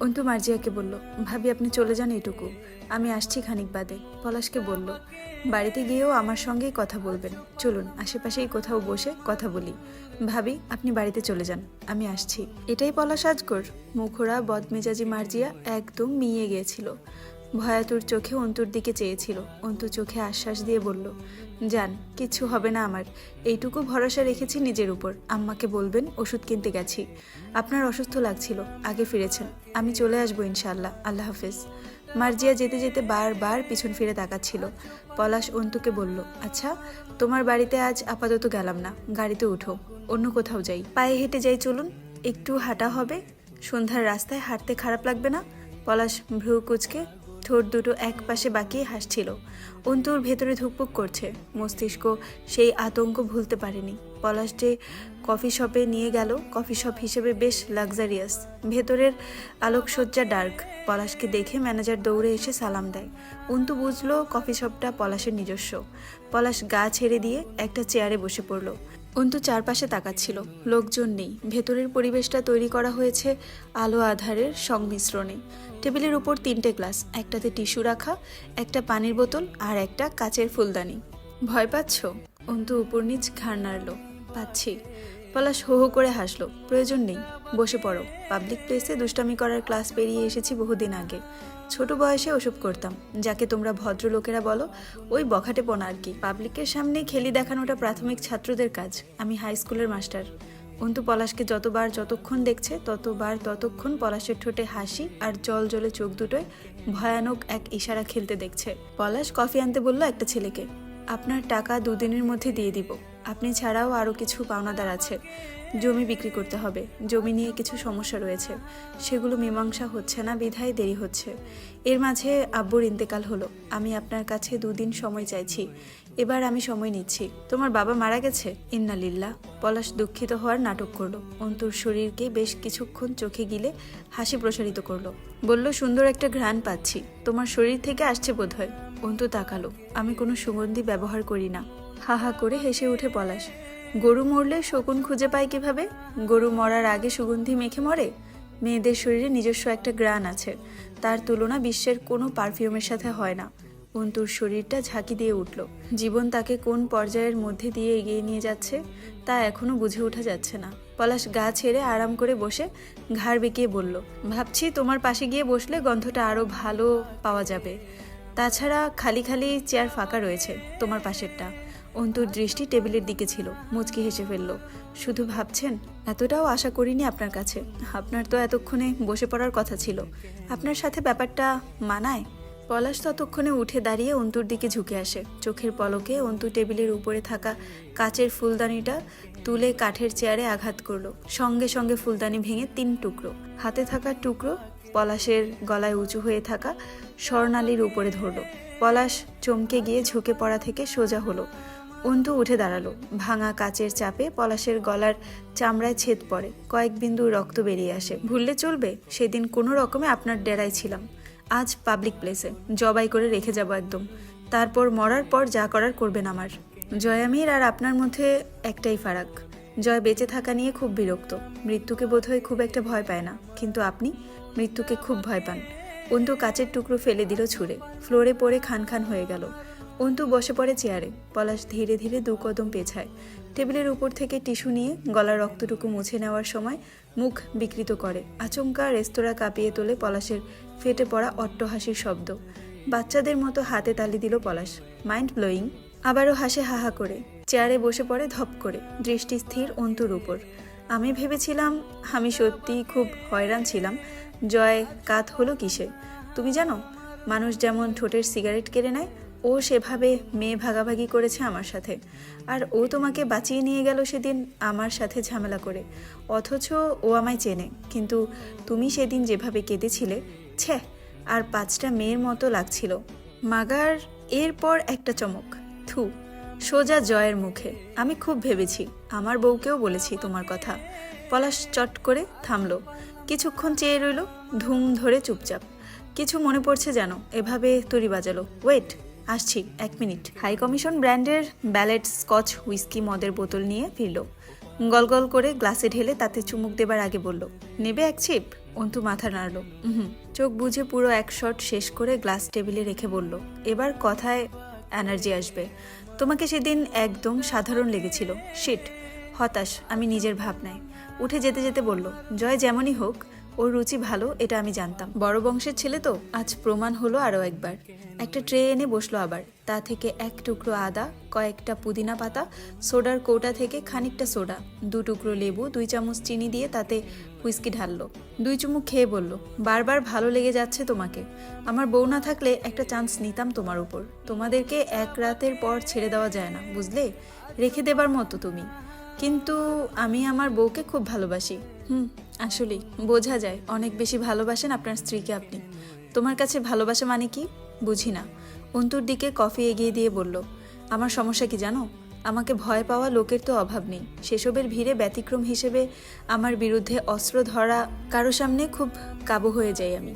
অন্তু মার্জিয়াকে বলল, ভাবি, আপনি চলে যান এটুকু আমি আসছি খানিক বাদে। পলাশকে বলল, বাড়িতে গিয়েও আমার সঙ্গেই কথা বলবেন। চলুন, আশেপাশেই কোথাও বসে কথা বলি। ভাবি, আপনি বাড়িতে চলে যান। আমি আসছি। এটাই পলাশ আজগর। মুখোরা বদমেজাজি মার্জিয়া একদম মিয়ে গিয়েছিল। ভয়াতুর চোখে অন্তুর দিকে চেয়েছিল। অন্তু চোখে আশ্বাস দিয়ে বলল যান কিচ্ছু হবে না আমার। এইটুকু ভরসা রেখেছি নিজের উপর। আম্মাকে বলবেন, ওষুধ কিনতে গেছি। আপনার অসুস্থ লাগছিল, আগে ফিরেছেন। আমি চলে আসব ইনশাল্লাহ আল্লাহ হাফেজ। মার্জিয়া যেতে যেতে বারবার পিছন ফিরে তাকাচ্ছিল। পলাশ অন্তুকে বলল আচ্ছা তোমার বাড়িতে আজ আপাতত গেলাম না। গাড়িতে উঠো। অন্য কোথাও যাই। পায়ে হেঁটে যাই, চলুন। একটু হাঁটা হবে। সন্ধ্যার রাস্তায় হাঁটতে খারাপ লাগবে না? পলাশ ভ্রু কুচকে ঠোঁট দুটো এক পাশে বাঁকিয়ে হাসছিল। অন্তুর ভেতরে ধুকপুক করছে। মস্তিষ্ক সেই আতঙ্ক ভুলতে পারেনি। পলাশ যে কফি শপে নিয়ে গেল, কফি শপ হিসেবে বেশ লাক্সারিয়াস। ভেতরের আলোকসজ্জা ডার্ক। পলাশকে দেখে ম্যানেজার দৌড়ে এসে সালাম দেয়। অন্তু বুঝলো কফি শপটা পলাশের নিজস্ব। পলাশ গা ছেড়ে দিয়ে একটা চেয়ারে বসে পড়ল। অন্তু চারপাশে তাকাচ্ছিল। লোকজন নেই। ভেতরের পরিবেশটা তৈরি করা হয়েছে আলো আধারের সংমিশ্রণে। টেবিলের উপর তিনটে গ্লাস, একটাতে টিস্যু রাখা, একটা পানির বোতল আর একটা কাচের ফুলদানি। ভয় পাচ্ছ? অন্তু উপর নিচ ঘাড় নাড়ল। পাচ্ছি। পলাশ হো হো করে হাসলো। প্রয়োজন নেই। বসে পড়ো। পাবলিক প্লেসে দুষ্টামি করার ক্লাস পেরিয়ে এসেছি বহুদিন আগে। ছোট বয়সে ওসব করতাম। যাকে তোমরা ভদ্রলোকেরা বলো, ওই বখাটে পোনা আর কি। পাবলিকের সামনে খেলি দেখানোটা প্রাথমিক ছাত্রদের কাজ। আমি হাই স্কুলের মাস্টার অন্তু পলাশকে যতবার যতক্ষণ দেখছে, ততবার ততক্ষণ পলাশের ঠোঁটে হাসি আর জল জলে চোখ দুটোয় ভয়ানক এক ইশারা খেলতে দেখছে। পলাশ কফি আনতে বলল একটা ছেলেকে, আপনার টাকা দুদিনের মধ্যে দিয়ে দিব। আপনি ছাড়াও আরও কিছু পাওনাদার আছে। জমি বিক্রি করতে হবে। জমি নিয়ে কিছু সমস্যা রয়েছে। সেগুলো মীমাংসা হচ্ছে না, বিধায় দেরি হচ্ছে। এর মাঝে আব্বুর ইন্তেকাল হলো। আমি আপনার কাছে দুদিন সময় চাইছি। এবার আমি সময় নিচ্ছি। তোমার বাবা মারা গেছে? ইন্নালিল্লাহ পলাশ দুঃখিত হওয়ার নাটক করল। অন্তুর শরীরকে বেশ কিছুক্ষণ চোখে গিলে হাসি প্রসারিত করল। বলল, সুন্দর একটা ঘ্রাণ পাচ্ছি। তোমার শরীর থেকে আসছে বোধহয়। অন্তু তাকালো। আমি কোনো সুগন্ধি ব্যবহার করি না। হা হা করে হেসে উঠে পলাশ। গরু মরলে শকুন খুঁজে পায় কীভাবে? গরু মরার আগে সুগন্ধি মেখে মরে? মেয়েদের শরীরে নিজস্ব একটা গ্রান আছে। তার তুলনা বিশ্বের কোনো পারফিউমের সাথে হয় না। অন্তুর শরীরটা ঝাঁকি দিয়ে উঠল। জীবন তাকে কোন পর্যায়ের মধ্যে দিয়ে এগিয়ে নিয়ে যাচ্ছে, তা এখনও বুঝে ওঠা যাচ্ছে না। পলাশ গা ছেড়ে আরাম করে বসে ঘাড় বেঁকিয়ে বলল, ভাবছি তোমার পাশে গিয়ে বসলে গন্ধটা আরও ভালো পাওয়া যাবে। তাছাড়া খালি খালি চেয়ার ফাঁকা রয়েছে তোমার পাশেরটা। অন্তুর দৃষ্টি টেবিলের দিকে ছিল, মুচকি হেসে ফেলল। শুধু ভাবছেন? এতটাও আশা করিনি আপনার কাছে। আপনার তো এতক্ষণে বসে পড়ার কথা ছিল। আপনার সাথে ব্যাপারটা মানায়? পলাশ ততক্ষণে উঠে দাঁড়িয়ে অন্তুর দিকে ঝুঁকে আসে। চোখের পলকে অন্তু টেবিলের উপরে থাকা কাচের ফুলদানিটা তুলে কাঠের চেয়ারে আঘাত করল। সঙ্গে সঙ্গে ফুলদানি ভেঙে তিন টুকরো। হাতে থাকা টুকরো পলাশের গলায় উঁচু হয়ে থাকা স্বর্ণালীর উপরে ধরলো। পলাশ চমকে গিয়ে ঝুঁকে পড়া থেকে সোজা হলো। অন্তু উঠে দাঁড়াল। ভাঙা কাচের চাপে পলাশের গলার চামড়ায় ছেদ পড়ে। কয়েক বিন্দু রক্ত বেরিয়ে আসে। ভুললে চলবে? সেদিন কোনো রকমে আপনার ডেরায় ছিলাম। আজ পাবলিক প্লেসে জবাই করে রেখে যাব একদম। তারপর মরার পর যা করার করবেন আমার। জয়ামির আর আপনার মধ্যে একটাই ফারাক। জয় বেঁচে থাকা নিয়ে খুব বিরক্ত। মৃত্যুকে বোধহয় খুব একটা ভয় পায় না। কিন্তু আপনি মৃত্যুকে খুব ভয় পান। অন্তু কাচের টুকরো ফেলে দিল ছুঁড়ে। ফ্লোরে পড়ে খান খান হয়ে গেল। অন্তু বসে পড়ে চেয়ারে। পলাশ ধীরে ধীরে দু কদম পেছায়। টেবিলের উপর থেকে টিস্যু নিয়ে গলার রক্তটুকু মুছে নেওয়ার সময় মুখ বিকৃত করে। আচমকা রেস্তোরাঁ কাঁপিয়ে তোলে পলাশের ফেটে পড়া অট্টহাসির শব্দ। বাচ্চাদের মতো হাতে তালি দিল পলাশ। Mind blowing? আবারও হাসে হাহা করে। চেয়ারে বসে পড়ে ধপ করে। দৃষ্টি স্থির অন্তুর উপর। আমি ভেবেছিলাম, আমি সত্যিই খুব হয়রান ছিলাম। জয় কাত হলো কিসে? তুমি জানো, মানুষ যেমন ঠোঁটের সিগারেট কেড়ে নেয় ও সেভাবে মেয়ে ভাগাভাগি করেছে আমার সাথে। আর ও তোমাকে বাঁচিয়ে নিয়ে গেল সেদিন আমার সাথে ঝামেলা করে। অথচ ও আমায় চেনে, কিন্তু তুমি সেদিন যেভাবে কেঁদেছিলে ছ্যা আর পাঁচটা মেয়ের মতো লাগছিল। মাগার এরপর একটা চমক। থু, সোজা জয়ের মুখে। আমি খুব ভেবেছি, আমার বউকেও বলেছি তোমার কথা। পলাশ চট করে থামলো। কিছুক্ষণ চেয়ে রইল, ধুম ধরে চুপচাপ। কিছু মনে পড়ছে যেন, এভাবে তরি বাজালো। ওয়েট! আসছি, এক মিনিট। হাই কমিশন ব্র্যান্ডের ব্যালেট স্কচ হুইস্কি মদের বোতল নিয়ে ফিরল। গলগল করে গ্লাসে ঢেলে তাতে চুমুক দেবার আগে বলল, নেবে এক ছিপ অন্তু মাথা নাড়ল হুম চোখ বুঝে পুরো এক শট শেষ করে গ্লাস টেবিলে রেখে বলল, এবার কথায় এনার্জি আসবে। তোমাকে সেদিন একদম সাধারণ লেগেছিল। শিট হতাশ, আমি নিজের ভাবনায়। উঠে যেতে যেতে বলল, জয় যেমনই হোক ওর রুচি ভালো, এটা আমি জানতাম। বড় বংশের ছেলে তো, আজ প্রমাণ হলো আরও একবার। একটা ট্রে এনে বসল আবার। তা থেকে এক টুকরো আদা, কয়েকটা পুদিনা পাতা, সোডার কৌটা থেকে খানিকটা সোডা, দু টুকরো লেবু, দুই চামচ চিনি দিয়ে তাতে হুইস্কি ঢাললো। দুই চুমুক খেয়ে বলল, বারবার ভালো লেগে যাচ্ছে তোমাকে। আমার বউ না থাকলে একটা চান্স নিতাম তোমার উপর। তোমাদেরকে এক রাতের পর ছেড়ে দেওয়া যায় না, বুঝলে? রেখে দেবার মতো তুমি। কিন্তু আমি আমার বউকে খুব ভালোবাসি। হুম, আসলেই। বোঝা যায়, অনেক বেশি ভালোবাসেন আপনার স্ত্রীকে আপনি। তোমার কাছে ভালোবাসা মানে কি? বুঝি না। অন্তুর দিকে কফি এগিয়ে দিয়ে বলল, আমার সমস্যা কি জানো? আমাকে ভয় পাওয়া লোকের তো অভাব নেই। সেসবের ভিড়ে ব্যতিক্রম হিসেবে আমার বিরুদ্ধে অস্ত্র ধরা কারও সামনে খুব কাবু হয়ে যাই আমি।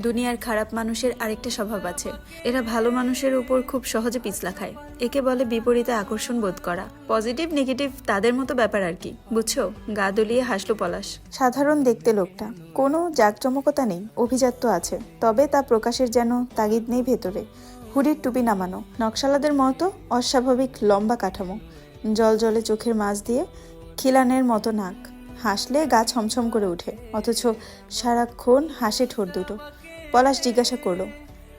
দুনিয়ার খারাপ মানুষের আরেকটা স্বভাব আছে। এরা ভালো মানুষের উপর খুব সহজে পিছলা খায়। একে বলে বিপরীতে আকর্ষণ বোধ করা। পজিটিভ, নেগেটিভ, তাদের মতো ব্যাপার আর কি। বুঝছ? গা দলিয়ে হাসলো পলাশ। সাধারণ দেখতে লোকটা। কোনো জাঁকজমকতা নেই, অভিজাত্য আছে। তবে তা প্রকাশের যেন তাগিদ নেই ভেতরে। হুডির টুপি নামানো, নকশালাদের মতো অস্বাভাবিক লম্বা কাঠামো। জল জলে চোখের মাছ দিয়ে খিলানের মতো নাক। হাসলে গা ছমছম করে ওঠে অথচ সারাক্ষণ হাসে ঠোঁট দুটো। পলাশ জিজ্ঞাসা করল,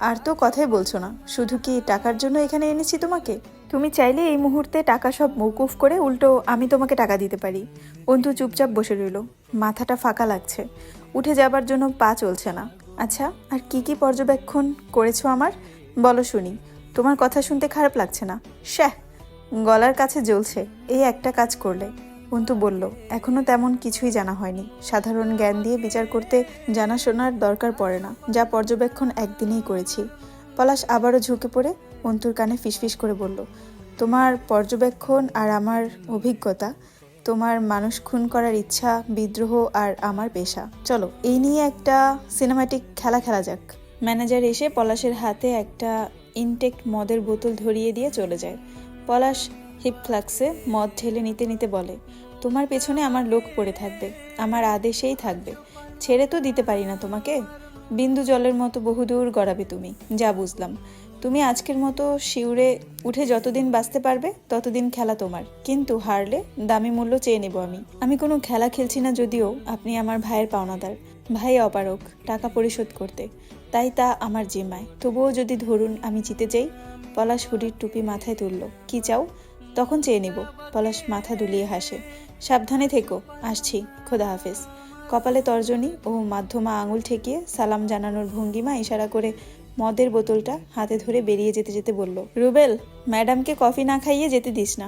আর তো কথাই বলছো না, শুধু কি টাকার জন্য এখানে এনেছি তোমাকে? তুমি চাইলে এই মুহূর্তে টাকা সব মৌকুফ করে উল্টো আমি তোমাকে টাকা দিতে পারি। অন্তু চুপচাপ বসে রইল, মাথাটা ফাঁকা লাগছে, উঠে যাবার জন্য পা চলছে না। আচ্ছা আর কি কি পর্যবেক্ষণ করেছ আমার? বলো শুনি, তোমার কথা শুনতে খারাপ লাগছে না? শ্যাহ, গলার কাছে জ্বলছে, এই একটা কাজ করলে। অন্তু বলল, এখনও তেমন কিছুই জানা হয়নি। সাধারণ জ্ঞান দিয়ে বিচার করতে জানাশোনার দরকার পড়ে না, যা পর্যবেক্ষণ একদিনেই করেছি। পলাশ আবারও ঝুঁকে পড়ে অন্তুর কানে ফিসফিস করে বলল, তোমার পর্যবেক্ষণ আর আমার অভিজ্ঞতা, তোমার মানুষ খুন করার ইচ্ছা, বিদ্রোহ আর আমার পেশা। চলো, এই নিয়ে একটা সিনেমাটিক খেলা খেলা যাক। ম্যানেজার এসে পলাশের হাতে একটা ইনটেক মদের বোতল ধরিয়ে দিয়ে চলে যায়। পলাশ হিপ ফ্লাক্সে মদ ঢেলে নিতে নিতে বলে, তোমার পেছনে আমার লোক পড়ে থাকবে, আমার আদেশেই থাকবে। ছেড়ে তো দিতে পারি না তোমাকে। বিন্দু জলের মতো বহুদূর গড়াবে তুমি, যা বুঝলাম। তুমি আজকের মতো শিউরে উঠে যতদিন বাঁচতে পারবে, ততদিন খেলা তোমার। কিন্তু হারলে দামি মূল্য চেয়ে নেব আমি। আমি কোনো খেলা খেলছি না যদিও আপনি আমার ভাইয়ের পাওনাদার। ভাই অপারক, টাকা পরিশোধ করতে। তাই তা আমার জিম্মায়। তবুও যদি ধরুন আমি জিতে যাই, পলাশ হুডির টুপি মাথায় তুলল, কি চাও? তখন চেয়ে নেব। পলাশ মাথা দুলিয়ে হাসে। সাবধানে থেকো, আসছি, খোদা হাফেজ। কপালে তর্জনী ও মাধ্যমা আঙুল ঠেকিয়ে সালাম জানানোর ভঙ্গিমা ইশারা করে মদের বোতলটা হাতে ধরে বেরিয়ে যেতে যেতে বলল, রুবেল, ম্যাডামকে কফি না খাইয়ে যেতে দিস না।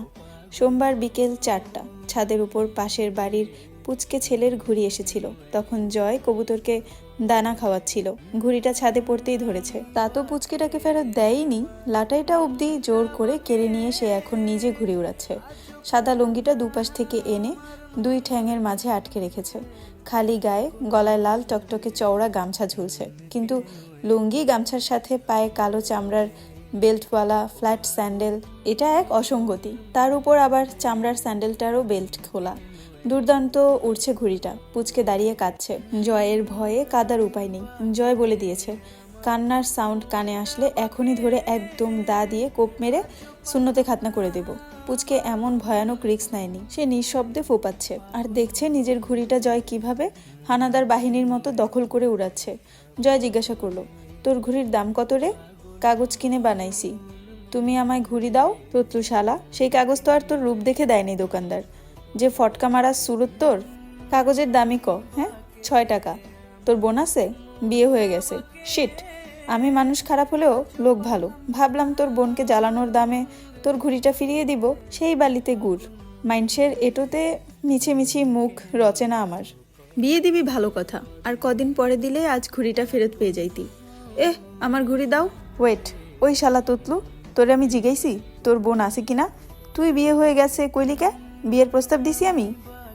সোমবার বিকেল চারটা, ছাদের উপর পাশের বাড়ির পুচকে ছেলের ঘুড়ি এসেছিল। তখন জয় কবুতরকে দানা খাওয়াচ্ছিল। ঘুড়িটা ছাদে পড়তেই ধরেছে। তা তো পুচকেটাকে ফেরত দেয়নি। লাটাইটা অবধি জোর করে কেড়ে নিয়ে সে এখন নিজে ঘুরে উড়াচ্ছে। সাদা লুঙ্গিটা দুপাশ থেকে এনে দুই ঠ্যাঙের মাঝে আটকে রেখেছে। খালি গায়ে গলায় লাল টকটকে চওড়া গামছা ঝুলছে। কিন্তু লুঙ্গি গামছার সাথে পায়ে কালো চামড়ার বেল্টওয়ালা, ফ্ল্যাট স্যান্ডেল, এটা এক অসঙ্গতি। তার উপর আবার চামড়ার স্যান্ডেলটারও বেল্ট খোলা। দুর্দান্ত উড়ছে ঘুড়িটা। পুচকে দাঁড়িয়ে কাঁদছে। জয়ের ভয়ে কাদার উপায় নেই। জয় বলে দিয়েছে। কান্নার সাউন্ড কানে আসলে এখনই ধরে একদম দা দিয়ে কোপ মেরে শূন্যতে খাতনা করে দেব। পুচকে এমন ভয়ানক রিক্স নেয়নি। সে নিঃশব্দে ফোপাচ্ছে। আর দেখছে নিজের ঘুড়িটা জয় কীভাবে হানাদার বাহিনীর মতো দখল করে উড়াচ্ছে। জয় জিজ্ঞাসা করল, তোর ঘুড়ির দাম কত রে? কাগজ কিনে বানাইছি। তুমি আমায় ঘুড়ি দাও প্রত্যু শালা সেই কাগজ তো আর তোর রূপ দেখে দেয়নি দোকানদার। যে ফটকা মারা সুরত তোর? কাগজের দামই ক হ্যাঁ? ছয় টাকা। তোর বোনাসে বিয়ে হয়ে গেছে। শিট আমি মানুষ খারাপ হলেও লোক ভালো। ভাবলাম তোর বোনকে জ্বালানোর দামে তোর ঘুড়িটা ফিরিয়ে দিব সেই বালিতে গুড়। মাইন্ডসের এটোতে মিছে মিছি মুখ রচে না আমার। বিয়ে দিবি ভালো কথা আর কদিন পরে দিলে আজ ঘুড়িটা ফেরত পেয়ে যাইতি। এহ আমার ঘুড়ি দাও। ওয়েট ওই শালা তুতলু তোরে আমি জিগাইছি? তোর বোন আছে কিনা? তুই বিয়ে হয়ে গেছে কইলিকা বিয়ের প্রস্তাব দিছি আমি?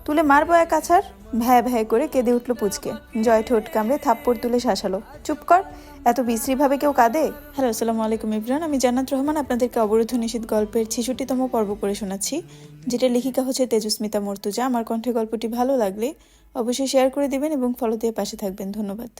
তুলে মারবো এক আছার ভ্যাঁ ভ্যাঁ করে কেঁদে উঠল পুচকে। জয় ঠোঁট কামড়ে থাপ্পড় তুলে শাসালো। চুপ কর, এত বিশ্রীভাবে কেউ কাঁদে? হ্যালো, আসসালামু আলাইকুম ইবরান আমি জান্নাত রহমান, আপনাদেরকে অবরোধ নিষেধ গল্পের ছেষট্টিতম পর্ব করে শোনাচ্ছি। যেটা লেখিকা হচ্ছে তেজস্মিতা মর্তুজা। আমার কণ্ঠে গল্পটি ভালো লাগলে অবশ্যই শেয়ার করে দিবেন এবং ফলো দিয়ে পাশে থাকবেন। ধন্যবাদ।